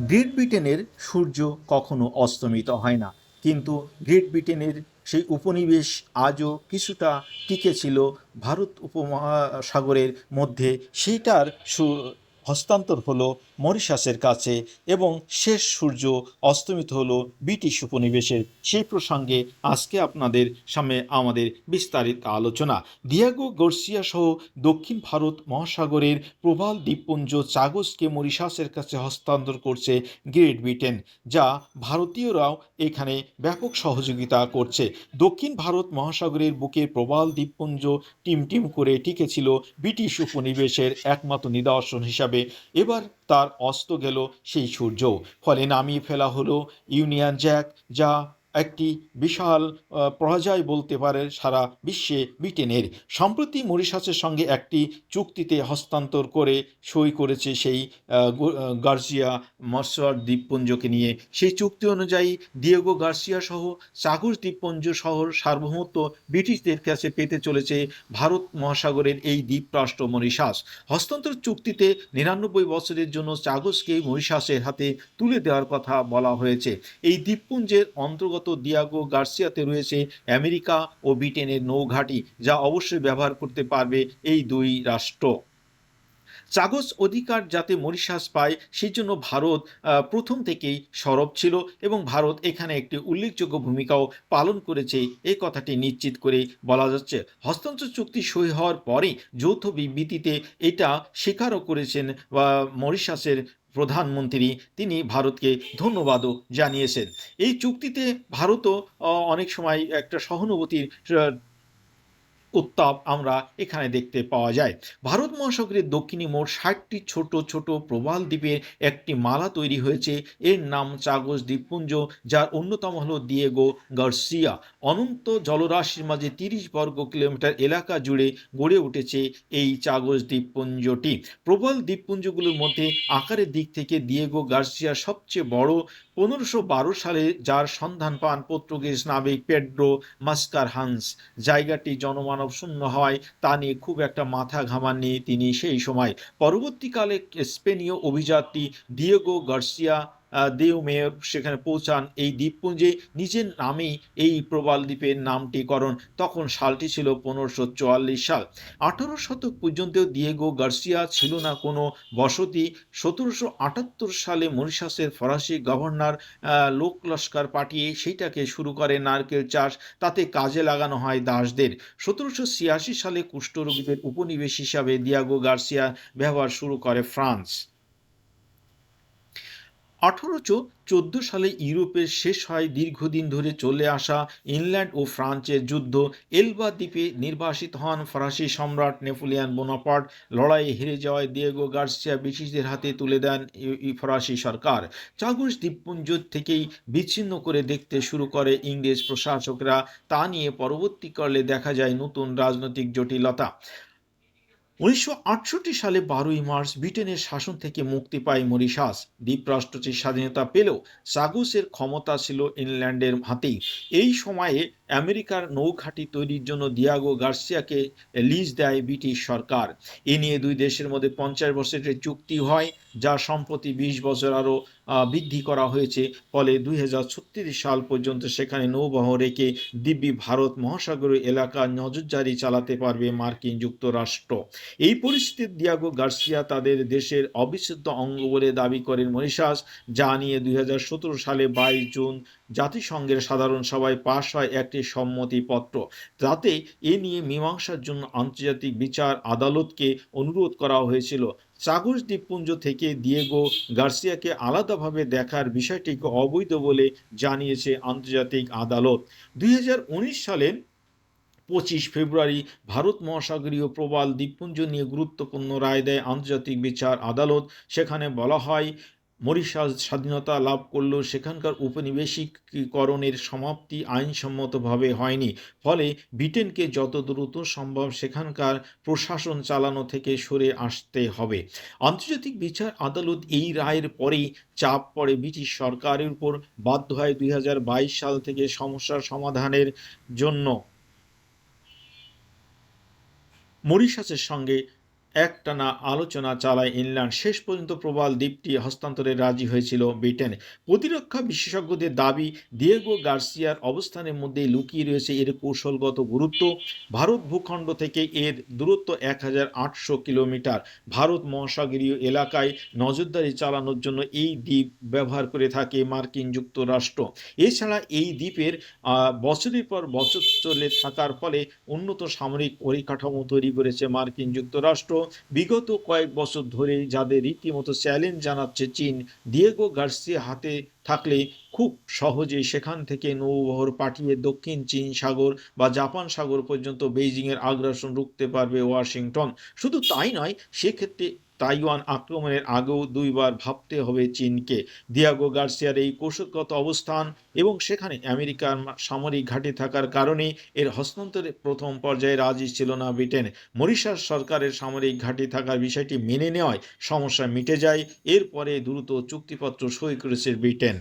Great ব্রিটেনের সূর্য কখনো অস্তমিত হয় না। কিন্তু গ্রেট ব্রিটেনের সেই উপনিবেশ আজও কিছুটা টিকে ছিল ভারত উপমহাসাগরের মধ্যে। সেইটার হস্তান্তর হলো মরিশাসের কাছে এবং শেষ সূর্য অস্তমিত হলো ব্রিটিশ উপনিবেশের। সেই প্রসঙ্গে আজকে আপনাদের সামনে আমাদের বিস্তারিত আলোচনা। দিয়াগো গর্সিয়া সহ দক্ষিণ ভারত মহাসাগরের প্রবাল দ্বীপপুঞ্জ চাগসকে মরিশাসের কাছে হস্তান্তর করছে গ্রেট ব্রিটেন, যা ভারতীয়রাও এখানে ব্যাপক সহযোগিতা করছে। দক্ষিণ ভারত মহাসাগরের বুকে প্রবাল দ্বীপপুঞ্জ টিম টিম করে টিকেছিল ব্রিটিশ উপনিবেশের একমাত্র নিদর্শন হিসাবে। এবার তার অস্ত গেল সেই সূর্য। ফলে নামিয়ে ফেলা হলো ইউনিয়ন জ্যাক যা একটি বিশাল আহ, পরাজয় বলতে পারে সারা বিশ্বে ব্রিটেনের। সম্প্রতি মরিশাসের সঙ্গে একটি চুক্তিতে হস্তান্তর করে সই করেছে সেই আহ, গো- গার্জিয়া মৎস্যর দ্বীপপুঞ্জকে নিয়ে। সেই চুক্তি অনুযায়ী দিয়েগো গার্সিয়া সহ চাগস দ্বীপপুঞ্জ শহর সার্বভৌমত্ব ব্রিটিশদের কাছে পেতে চলেছে ভারত মহাসাগরের এই দ্বীপরাষ্ট্র মরিশাস। হস্তান্তর চুক্তিতে নিরানব্বই বছরের জন্য চাগসকে মরিশাসের হাতে তুলে দেওয়ার কথা বলা হয়েছে। এই দ্বীপপুঞ্জের অন্তর্গত দিয়াগো গার্সিয়াতে রয়েছে আমেরিকা ও ব্রিটেনের নৌঘাঁটি, যা অবশ্যই ব্যবহার করতে পারবে এই দুই রাষ্ট্র। চাগস অধিকার যাতে মরিশাস পায়, সেই জন্য ভারত প্রথম থেকেই সরব ছিল এবং ভারত এখানে একটি উল্লেখযোগ্য ভূমিকাও পালন করেছে, এই কথাটি নিশ্চিত করে বলা যাচ্ছে। হস্তান্তর চুক্তি সই হওয়ার পরে যৌথ বিবৃতিতে এটা স্বীকারও করেছেন, বা মরিশাসের প্রধানমন্ত্রী, তিনি ভারতকে ধন্যবাদও জানিয়েছেন। এই চুক্তিতে ভারতও অনেক সময় একটা সহানুভূতির উত্তাপ আমরা এখানে দেখতে পাওয়া যায়। ভারত মহাসাগরের দক্ষিণে মোট ষাটটি ছোট ছোট প্রবাল দ্বীপের একটি মালা তৈরি হয়েছে। এর নাম চাগস দ্বীপপুঞ্জ, যার অন্যতম হল দিয়েগো গার্সিয়া। অনন্ত জলরাশির মাঝে তিরিশ বর্গ কিলোমিটার এলাকা জুড়ে গড়ে উঠেছে এই চাগস দ্বীপপুঞ্জটি। প্রবাল দ্বীপপুঞ্জগুলোর মধ্যে আকারের দিক থেকে দিয়েগো গার্সিয়া সবচেয়ে বড়। পনেরোশো বারো সালে যার সন্ধান পান পর্তুগিজ নাবিক পেড্রো মাস্কার হান্স জায়গাটি জনমানব শূন্য হয়, তা নিয়ে খুব একটা মাথা ঘামাননি তিনি সেই সময়। পরবর্তীকালে স্পেনীয় অভিযাত্রী দিয়েগো গার্সিয়া আহ, দেও মেয়র সেখানে পৌঁছান এই দ্বীপপুঞ্জে। নিজের নামেই এই প্রবাল দ্বীপের নামটিকরণ তখন সালটি ছিল পনেরোশো চুয়াল্লিশ সাল। আঠারো শতক পর্যন্ত দিয়েগো গার্সিয়া ছিল না কোনো বসতি। সতেরোশো আটাত্তর সালে মরিশাসের ফরাসি গভর্নর লোক লস্কর পাঠিয়ে সেইটাকে শুরু করে নারকেল চাষ। তাতে কাজে লাগানো হয় দাসদের। সতেরোশো ছিয়াশি সালে কুষ্ঠরোগীদের উপনিবেশ হিসাবে দিয়াগো গার্সিয়া ব্যবহার শুরু করে ফ্রান্স। আঠারোশো চোদ্দ সালে ইউরোপের শেষ হয় দীর্ঘদিন ধরে চলে আসা ইংল্যান্ড ও ফ্রান্সের যুদ্ধ। এলবা দ্বীপে নির্বাসিত হন ফরাসি সম্রাট নেপোলিয়ান বোনাপার্ট। লড়াইয়ে হেরে যাওয়ায় দিয়েগো গার্সিয়া ব্রিটিশদের হাতে তুলে দেন ফরাসি সরকার। চাগস দ্বীপপুঞ্জ থেকেই বিচ্ছিন্ন করে দেখতে শুরু করে ইংরেজ প্রশাসকরা। তা নিয়ে পরবর্তীকালে দেখা যায় নতুন রাজনৈতিক জটিলতা। উনিশশো আটষট্টি সালে বারোই মার্চ ব্রিটেনের শাসন থেকে মুক্তি পায় মরিশাস। দ্বীপরাষ্ট্রটির স্বাধীনতা পেলেও সাগুসের ক্ষমতা ছিল ইংল্যান্ডের হাতেই। এই সময়ে আমেরিকার নৌঘাঁটি তৈরির জন্য দিয়াগো গার্সিয়াকে লিজ দেয় ব্রিটিশ সরকার। এ নিয়ে দুই দেশের মধ্যে পঞ্চাশ বছরের চুক্তি হয়। যা সম্প্রতি বিশ বছর আরও বৃদ্ধি করা হয়েছে। ফলে দুই হাজার ছত্রিশ সাল পর্যন্ত সেখানে নৌবহর রেখে দিব্যি ভারত মহাসাগরীয় এলাকা নজরদারি চালাতে পারবে মার্কিন যুক্তরাষ্ট্র। এই পরিস্থিতিতে দিয়াগো গার্সিয়া তাদের দেশের অবিচ্ছেদ্য অঙ্গ বলে দাবি করেন মরিশাস, যা নিয়ে দুই হাজার সতেরো সালে বাইশ জুন জাতিসংঘের সাধারণ সভায় পাশ হয় একটি সম্মতিপত্র। যাতে এ নিয়ে মীমাংসার জন্য আন্তর্জাতিক বিচার আদালতকে অনুরোধ করা হয়েছিল। চাগস দ্বীপপুঞ্জ থেকে দিয়েগো গার্সিয়াকে আলাদাভাবে দেখার বিষয়টিকে অবৈধ বলে জানিয়েছে আন্তর্জাতিক আদালত। দুই হাজার উনিশ সালে পঁচিশ ফেব্রুয়ারি ভারত মহাসাগরীয় প্রবাল দ্বীপপুঞ্জ নিয়ে গুরুত্বপূর্ণ রায় দেয় আন্তর্জাতিক বিচার আদালত। সেখানে বলা হয় মরিশাস স্বাধীনতা লাভ করলেও সেখানকার উপনিবেশিকীকরণের সমাপ্তি আইনসম্মতভাবে হয়নি। ফলে ব্রিটেনকে যত দ্রুত সম্ভব সেখানকার প্রশাসন চালানো থেকে সরে আসতে হবে। আন্তর্জাতিক বিচার আদালত এই রায়ের পরেই চাপ পড়ে ব্রিটিশ সরকারের উপর, বাধ্য হয় দুই হাজার বাইশ সাল থেকে সমস্যার সমাধানের জন্য। মরিশাসের সঙ্গে একটানা আলোচনা চালায় ইংল্যান্ড। শেষ পর্যন্ত প্রবাল দ্বীপটি হস্তান্তরে রাজি হয়েছিল ব্রিটেন। প্রতিরক্ষা বিশেষজ্ঞদের দাবি, দিয়েগো গার্সিয়ার অবস্থানের মধ্যে লুকিয়ে রয়েছে এর কৌশলগত গুরুত্ব। ভারত ভূখণ্ড থেকে এর দূরত্ব এক হাজার আটশো কিলোমিটার। ভারত মহাসাগরীয় এলাকায় নজরদারি চালানোর জন্য এই দ্বীপ ব্যবহার করে থাকে মার্কিন যুক্তরাষ্ট্র। এছাড়া এই দ্বীপের বছরের পর বছর চলে থাকার ফলে উন্নত সামরিক পরিকাঠামো তৈরি করেছে মার্কিন যুক্তরাষ্ট্র। বিগত কয়েক বছর ধরে যাদের রীতিমতো চ্যালেঞ্জ জানাচ্ছে চীন ডিয়েগো গার্সিয়া হাতে থাকলে খুব সহজে সেখান থেকে নৌবহর পাঠিয়ে দক্ষিণ চীন সাগর বা জাপান সাগর পর্যন্ত বেইজিংয়ের আগ্রাসন রুখতে পারবে ওয়াশিংটন। শুধু তাই নয়, সেক্ষেত্রে তাইওয়ান আক্রমণের আগেও দুইবার ভাবতে হবে চীনকে। দিয়াগো গার্সিয়ার এই কৌশলগত অবস্থান এবং সেখানে আমেরিকার সামরিক ঘাঁটি থাকার কারণে এর হস্তান্তরে প্রথম পর্যায়ে রাজি ছিল না ব্রিটেন। মরিশাস সরকারের সামরিক ঘাঁটি থাকার বিষয়টি মেনে নেওয়ায় সমস্যা মিটে যায়। এরপরে দ্রুত চুক্তিপত্র সই করেছে ব্রিটেন।